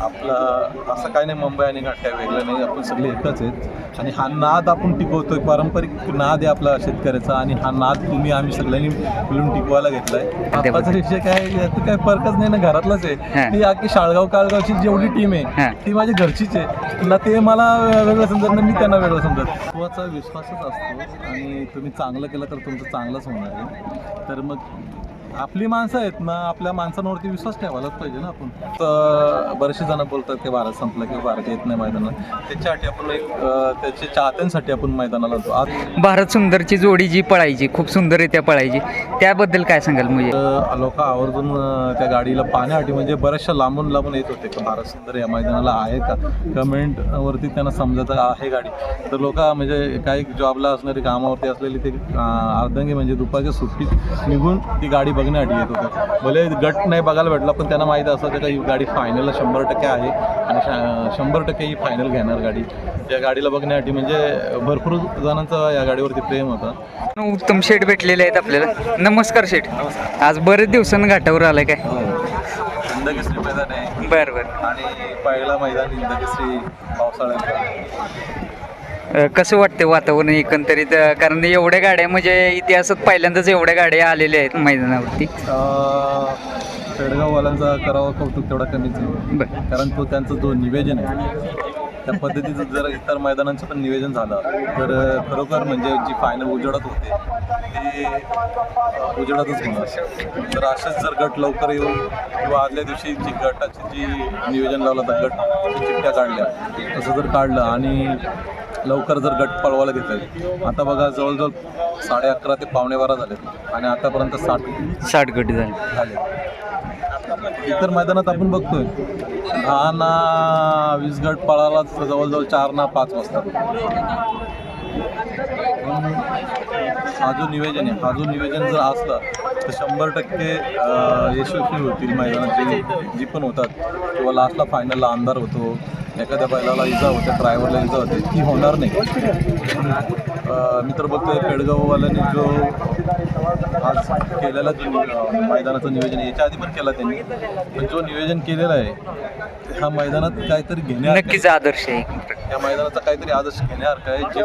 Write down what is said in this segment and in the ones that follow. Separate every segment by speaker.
Speaker 1: आपलं असं काय नाही मुंबई आणि घाट काय वेगळं नाही आपण सगळे एकच आहेत. आणि हा नाद आपण टिकवतोय पारंपरिक नाद आहे आपला शेतकऱ्याचा आणि हा नाद तुम्ही आम्ही सगळ्यांनी मिळून टिकवायला घेतलाय. आत्ताचा विषय काय यात काय फरकच नाही ना घरातलाच. आहे. ती अख्खी शाळगाव काळगावची जेवढी टीम. आहे ती माझी घरचीच आहे. ना ते मला वेगळं समजत ना मी त्यांना वेगळं समजत. महत्त्वाचा विश्वासच असतो आणि तुम्ही चांगलं केलं तर तुमचं चांगलंच होणार आहे. तर मग आपली माणसं आहेत ना आपल्या माणसांवरती विश्वास ठेवायलाच पाहिजे ना आपण. तर बरेचसे जण बोलतात की भारत संपलं की भारत येत नाही मैदानात. त्याच्यासाठी आपण एक अं, त्याच्या चाहत्यांसाठी आपण मैदानाला जातो आज
Speaker 2: भारत सुंदरची जोडी जी पळायची खूप सुंदररित्या पळायची त्याबद्दल काय सांगाल म्हणजे
Speaker 1: लोक आवर्जून अं, त्या गाडीला पाहण्यासाठी म्हणजे बऱ्याचशा लांबून लांबून येत होते का भारत सुंदर या मैदानाला आहे का? कमेंट वरती त्यांना समजत आहे गाडी. तर लोक म्हणजे काही जॉबला असणारी कामावरती असलेली ते अं, अर्धंगी म्हणजे दुपारच्या सुट्टीत निघून ती गाडी बघण्यासाठी येत होते. भले गट नाही बघायला भेटला पण त्यांना माहीत असायचं का ही गाडी फायनलला शंभर टक्के आहे आणि शा- शंभर टक्के ही फायनल घेणार गाडी. त्या गाडीला बघण्यासाठी म्हणजे भरपूर जणांचं या गाडीवरती प्रेम होतं.
Speaker 2: उत्तम शेठ भेटलेले आहेत आपल्याला. नमस्कार शेठ आज बरेच दिवसांनी घाटावर आलाय काय?
Speaker 1: हिंदकेसरी मैदान आहे.
Speaker 2: बरं बरं.
Speaker 1: आणि पहिला मैदान हिंदकेसरी पावसाळ्यात.
Speaker 2: कसं वाटतं वातावरण एकंदरीत? कारण एवढ्या गाड्या म्हणजे इतिहासात पहिल्यांदाच एवढ्या गाड्या आलेल्या आहेत मैदानावरती.
Speaker 1: पेडगाववाल्यांचा करावं कौतुक तेवढा कमीच आहे. कारण तो त्यांचं जो निवेदन आहे त्या पद्धतीचं जर इतर मैदानांचं पण निवेदन झालं तर खरोखर म्हणजे जी फायनल उजेडात होते ती उजेडातच होणार. तर असेच जर गट लवकर येऊन किंवा आदल्या दिवशी जी गटाची जी नियोजन लावलं तर गट चिठ्ठ्या काढल्या तसं जर काढलं आणि लवकर जर गट पळवायला घेतले. आता बघा जवळजवळ साडे अकरा ते पावणे बारा झाले. आणि आतापर्यंत साठ
Speaker 2: साठ गट झाले.
Speaker 1: झाले. इतर मैदानात आपण बघतोय दहा ना वीस गट पळाला जवळजवळ चार ना पाच वाजता. हा जो नियोजन आहे हा जो नियोजन जर असलं तर शंभर टक्के यशस्वी होतील मैदानात जे जी पण होतात. किंवा लास्टला फायनलला अंधार होतो. एखाद्या बैलाला इजा होते ड्रायव्हरला इजा होते ती होणार नाही. मी तर बघतोय पेडगाववाल्यांनी जो आज केलेला जो मैदानाचं नियोजन याच्या आधी पण केला त्यांनी. पण जो नियोजन केलेलं आहे ह्या मैदानात काहीतरी घेण्या
Speaker 2: नक्कीच आदर्श आहे
Speaker 1: या मैदानाचा काहीतरी आदर्श घेण्यासारखं आहे जे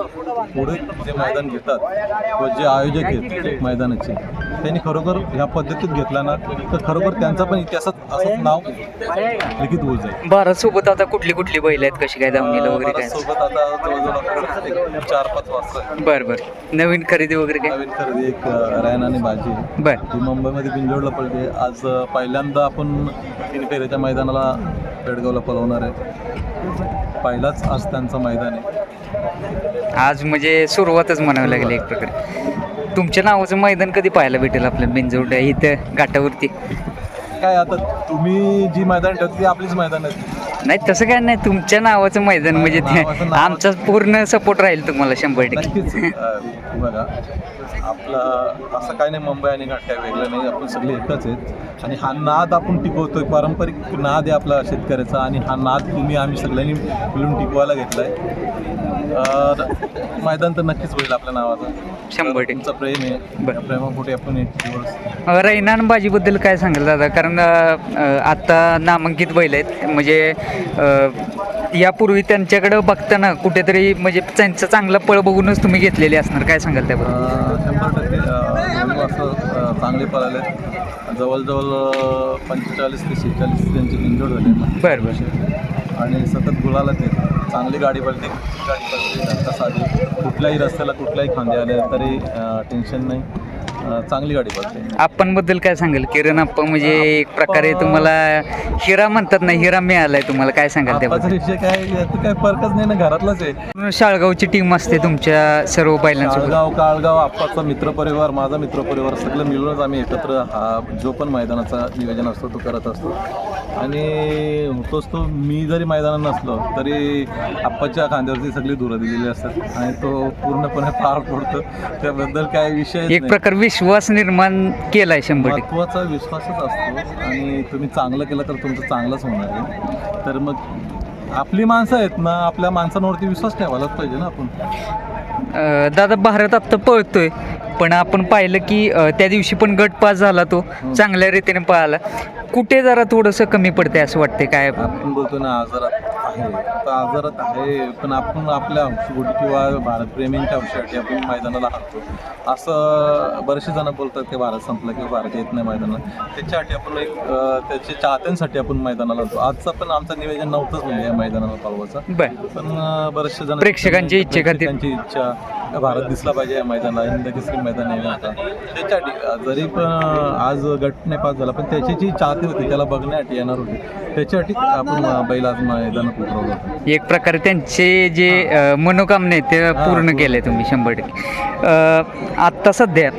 Speaker 1: पुढे जे मैदान घेतात किंवा जे आयोजक आहेत मैदानाचे त्यांनी खरोखर ह्या पद्धतीत घेतला ना तर खरोखर त्यांचा पण इतिहासात असंच नाव लिखित होऊ जाईल.
Speaker 2: भारत सोबत आता कुठली कुठली बैल आहेत कशी काय धावणीला वगैरे काय?
Speaker 1: सोबत आता जवळजवळ चार पाच वाजता
Speaker 2: बरं बरं. नवीन खरेदी वगैरे काय?
Speaker 1: नवीन खरेदी एक रॅन आणि बाजी आहे.
Speaker 2: बरं.
Speaker 1: ती मुंबईमध्ये बिंजोडला पडते आज पहिल्यांदा आपण तीन फेऱ्याच्या मैदानाला पेडगावला पळवणार आहे. पहिलाच आज त्यांचं मैदान आहे.
Speaker 2: आज म्हणजे सुरुवातच म्हणावी लागेल एक प्रकारे. तुमच्या नावाचं मैदान कधी पाहायला भेटेल आपल्या बिंजवड इथं घाटावरती?
Speaker 1: काय आता तुम्ही जी मैदान ठेवते ती आपलीच मैदान आहेत
Speaker 2: नाही तसं काय नाही. तुमच्या नावाचं मैदान म्हणजे ते आमचा पूर्ण सपोर्ट राहील तुम्हाला शंभर टक्के.
Speaker 1: बघा आपलं असं काय नाही मुंबई आणि घाट काय वेगळं नाही. आपण सगळे एकच आहेत. आणि हा नाद आपण टिकवतोय. पारंपरिक नाद आहे आपला शेतकऱ्याचा. आणि हा नाद तुम्ही आम्ही सगळ्यांनी मिळून टिकवायला घेतलाय. मैदान तर नक्कीच होईल आपल्या नावाचं.
Speaker 2: शंभर टक्के.
Speaker 1: तुमचं प्रेम आहे. प्रेमापोटी आपण एक दिवस
Speaker 2: अ, रैनान बाजीबद्दल काय सांगाल दादा? कारण अ, अ, आता नामांकित बैल आहेत. म्हणजे यापूर्वी त्यांच्याकडं बघताना कुठेतरी म्हणजे त्यांचं चांगलं पळ बघूनच तुम्ही घेतलेले असणार. काय सांगाल त्याबद्दल?
Speaker 1: शंभर टक्के. अ, दोन्ही वाजता अ, चांगले पळाले जवळजवळ पंचेचाळीस ते शेहेचाळीस त्यांची बिंजोड झाली
Speaker 2: बरं बरं.
Speaker 1: आणि सतत गुलाला ते चांगली गाडी कुठली गाडी आता साधी. कुठल्याही रस्त्याला कुठल्याही खांदे आले तरी टेन्शन नाही. चांगली गाडी पळते.
Speaker 2: आप्पांबद्दल काय सांगाल? किरण आप्पा म्हणजे एक प्रकारे तुम्हाला हिरा म्हणतात ना हिरा मिळालाय तुम्हाला. काय सांगाल त्याबद्दल?
Speaker 1: विषय काय याचं काय फरकच नाही ना घरातलाच आहे.
Speaker 2: शाळगावची टीम असते तुमच्या सर्व बैलांसोबत.
Speaker 1: काळगाव काळगाव आप्पाचा मित्रपरिवार माझा मित्रपरिवार सगळं मिळूनच आम्ही एकत्र हा जो पण मैदानाचा नियोजन असतो तो करत असतो. आणि होतोच तो मी जरी मैदानात नसलो तरी आप्पाच्या खांद्यावरती सगळी धुरं दिलेली असतात. आणि तो पूर्णपणे पार पडतो. त्याबद्दल काय विषय
Speaker 2: एक प्रकार विश्वास निर्माण केलाय शंभर टक्के.
Speaker 1: महत्त्वाचा विश्वासच असतो आणि तुम्ही चांगलं केलं तर तुमचं चांगलंच होणार आहे. तर मग आपली माणसं आहेत ना आपल्या माणसांवरती विश्वास ठेवायलाच पाहिजे ना आपण.
Speaker 2: अं, दादा भारत आत्ता पळतोय पण आपण पाहिलं की अ, त्या दिवशी पण गट पास झाला तो चांगल्या रीतीने पळाला. कुठे जरा थोडंसं कमी पडतंय असं वाटते काय?
Speaker 1: आपण बोलतो ना आजारात आहे तर आजारात आहे पण आपण आपल्या हौशीगुडी किंवा भारतप्रेमींच्या हौशीसाठी आपण मैदानाला हरतो. असं बरेचसे जण बोलतात की भारत संपलं किंवा भारत येत नाही मैदानात. त्याच्यासाठी आपण एक त्याच्या चाहत्यांसाठी आपण मैदानाला होतो आजचं पण आमचं नियोजन नव्हतंच म्हणजे या मैदानाला
Speaker 2: बर.
Speaker 1: पण बरेचसे जण
Speaker 2: प्रेक्षकांची
Speaker 1: इच्छा. का भारत दिसला पाहिजे या मैदानाला हिंद केसरी मैदान आहे आता. त्याच्यासाठी जरी पण आज गट नाही पास झाला पण त्याची जी चाहती होती त्याला बघण्यासाठी येणार होते. त्याच्यासाठी आपण बैल आज मैदानात उतरवलं होतं.
Speaker 2: एक प्रकारे त्यांचे जे अ, मनोकामना आहेत ते पूर्ण केले तुम्ही शंभर टक्के. अ, आत्ता सध्या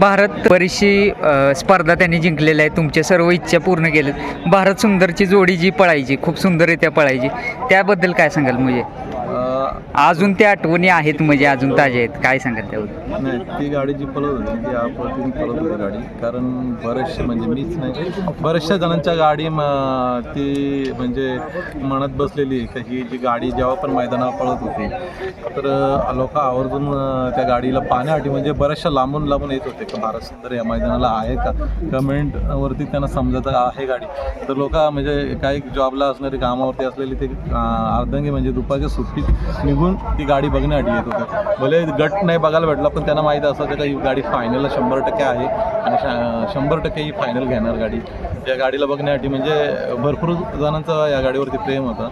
Speaker 2: भारत बरीचशी स्पर्धा त्यांनी जिंकलेल्या आहे तुमच्या सर्व इच्छा पूर्ण केल्यात. भारत सुंदरची जोडी जी पळायची खूप सुंदररित्या पळायची त्याबद्दल काय सांगाल म्हणजे अजून त्या आठवणी आहेत म्हणजे अजून ताज्या आहेत. काय सांगाल त्याबद्दल
Speaker 1: नाही ती गाडी जी पळत होती ती आपत्तीने पळत होती गाडी. कारण बरेचसे म्हणजे मीच नाही बऱ्याचशा जणांच्या गाडी ती म्हणजे मनात बसलेली आहे ही जी गाडी जेव्हा पण मैदानावर पळत होती तर लोक आवर्जून त्या गाडीला पाहण्यासाठी म्हणजे बऱ्याचशा लांबून लांबून येत होते. का भारत सुंदर या मैदानाला आहे का? कमेंटवरती त्यांना समजत आहे गाडी? तर लोक म्हणजे काही जॉबला असणारी कामावरती असलेली ते अर्धंगी म्हणजे दुपारच्या सुट्टीत निघून ती गाडी बघण्यासाठी येत होते. भले गट नाही बघायला भेटला पण त्यांना माहीत असायचं का ही गाडी फायनलला शंभर टक्के आहे. आणि शा- शंभर टक्के ही फायनल घेणार गाडी. या गाडीला बघण्यासाठी म्हणजे भरपूर जणांचा या गाडीवरती प्रेम होता.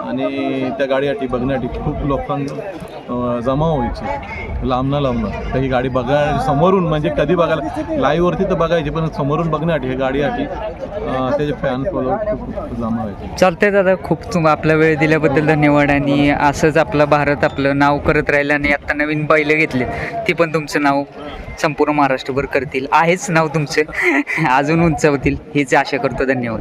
Speaker 1: आणि त्या गाडीसाठी बघण्यासाठी खूप लोकांना जमा व्हायची. लांबणं लांबणं तर ही गाडी बघा समोरून म्हणजे कधी बघायला लाईव्हवरती तर बघायची पण समोरून बघण्यासाठी ही गाडीसाठी त्याचे फॅन फॉलो खूप जमा व्हायचे.
Speaker 2: चालतंय दादा खूप तुम आपला वेळ दिल्याबद्दल धन्यवाद. आणि असंच आपलं भारत आपलं नाव करत राहिलं आणि आत्ता नवीन बैलं घेतले ती पण तुमचं नाव संपूर्ण महाराष्ट्रभर करतील. आहेच नाव तुमचं. अजून उंचावतील. हीच आशा करतो. धन्यवाद.